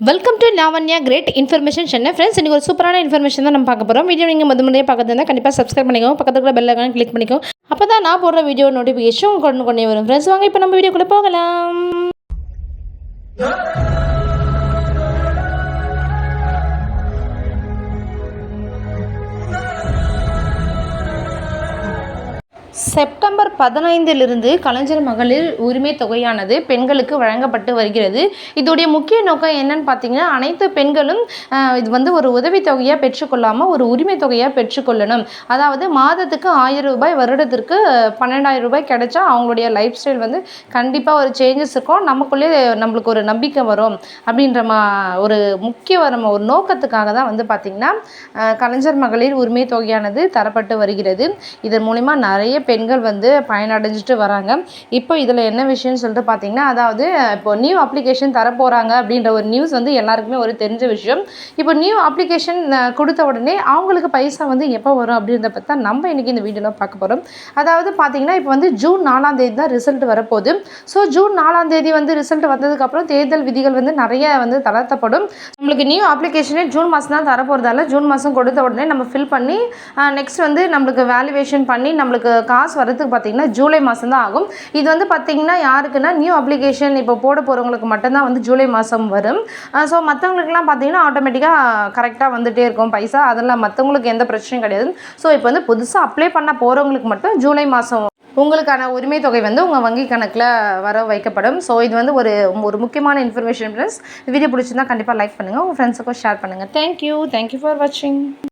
Welcome to Lavanya great information Chennai friends இன்றைக்கி ஒரு சூப்பரான இன்ஃபர்மேஷன் தான் நம்ம பார்க்க போகிறோம் வீடியோ நீங்கள் முதல் முறையாக பார்க்கறது கண்டிப்பாக சப்ஸ்கிரைப் பண்ணிக்கோ பக்கத்தில் கூட பெல் ஐக்கான கிளிக் பண்ணிக்கோ அப்போ தான் நான் போடுற வீடியோ நோட்டிஃபிகேஷன் கொண்டு கொண்டே வரும். ஃப்ரெண்ட்ஸ் வாங்க இப்போ நம்ம வீடியோக்குள்ளே போகலாம். செப்டம்பர் பதினைந்திலிருந்து கலைஞர் மகளிர் உரிமை தொகையானது பெண்களுக்கு வழங்கப்பட்டு வருகிறது. இதோடைய முக்கிய நோக்கம் என்னன்னு பார்த்தீங்கன்னா அனைத்து பெண்களும் இது வந்து ஒரு உதவித்தொகையாக பெற்றுக்கொள்ளாமல் ஒரு உரிமை தொகையாக பெற்றுக்கொள்ளணும். அதாவது மாதத்துக்கு ஆயிரம் ரூபாய் வருடத்திற்கு பன்னெண்டாயிரம் ரூபாய் கிடைச்சா அவங்களுடைய லைஃப் ஸ்டைல் வந்து கண்டிப்பாக ஒரு சேஞ்சஸ் இருக்கும். நமக்குள்ளே நம்மளுக்கு ஒரு நம்பிக்கை வரும். அப்படின்ற மா ஒரு முக்கிய நம்ம ஒரு நோக்கத்துக்காக தான் வந்து பார்த்திங்கன்னா கலைஞர் மகளிர் உரிமை தொகையானது தரப்பட்டு வருகிறது. இதன் மூலிமா நிறைய பெண்கள் வந்து பயனடைஞ்சிட்டு வராங்க. இப்போ இதில் என்ன விஷயம்னு சொல்லிட்டு பார்த்தீங்கன்னா அதாவது இப்போ நியூ அப்ளிகேஷன் தரப்போகிறாங்க அப்படின்ற ஒரு நியூஸ் வந்து எல்லாருக்குமே ஒரு தெரிஞ்ச விஷயம். இப்போ நியூ அப்ளிகேஷன் கொடுத்த உடனே அவங்களுக்கு பைசா வந்து எப்போ வரும் அப்படின்றத பற்றி தான் நம்ம இன்றைக்கி இந்த வீடியோவில் பார்க்க போகிறோம் அதாவது பார்த்தீங்கன்னா இப்போ வந்து ஜூன் நாலாம் தேதி தான் ரிசல்ட் வரப்போகுது. ஸோ ஜூன் நாலாம் தேதி வந்து ரிசல்ட் வந்ததுக்கப்புறம் தேர்தல் விதிகள் வந்து நிறைய வந்து தளர்த்தப்படும். நம்மளுக்கு நியூ அப்ளிகேஷனே ஜூன் மாதம் தான் தரப்போகிறதால ஜூன் மாதம் கொடுத்த உடனே நம்ம ஃபில் பண்ணி நெக்ஸ்ட் வந்து நம்மளுக்கு வேல்யூவேஷன் பண்ணி நம்மளுக்கு காசு வரதுக்கு பார்த்தீங்கன்னா ஜூலை மாதம் தான் ஆகும். இது வந்து பார்த்திங்கன்னா யாருக்குன்னா நியூ அப்ளிகேஷன் இப்போ போட போகிறவங்களுக்கு மட்டும்தான் வந்து ஜூலை மாதம் வரும். ஸோ மற்றவங்களுக்குலாம் பார்த்திங்கன்னா ஆட்டோமேட்டிக்காக கரெக்டாக வந்துகிட்டே இருக்கும் பைசா. அதெல்லாம் மற்றவங்களுக்கு எந்த பிரச்சனையும் கிடையாது. ஸோ இப்போ வந்து புதுசாக அப்ளை பண்ண போகிறவங்களுக்கு மட்டும் ஜூலை மாதம் உங்களுக்கான உரிமை தொகை வந்து உங்கள் வங்கி கணக்கில் வர வைக்கப்படும். ஸோ இது வந்து ஒரு ஒரு முக்கியமான இன்ஃபர்மேஷன் ப்ளஸ் வீடியோ பிடிச்சிருந்தா கண்டிப்பாக லைக் பண்ணுங்கள் உங்கள் ஃப்ரெண்ட்ஸுக்கும் ஷேர் பண்ணுங்கள் தேங்க்யூ தேங்க்யூ ஃபார் வாட்சிங்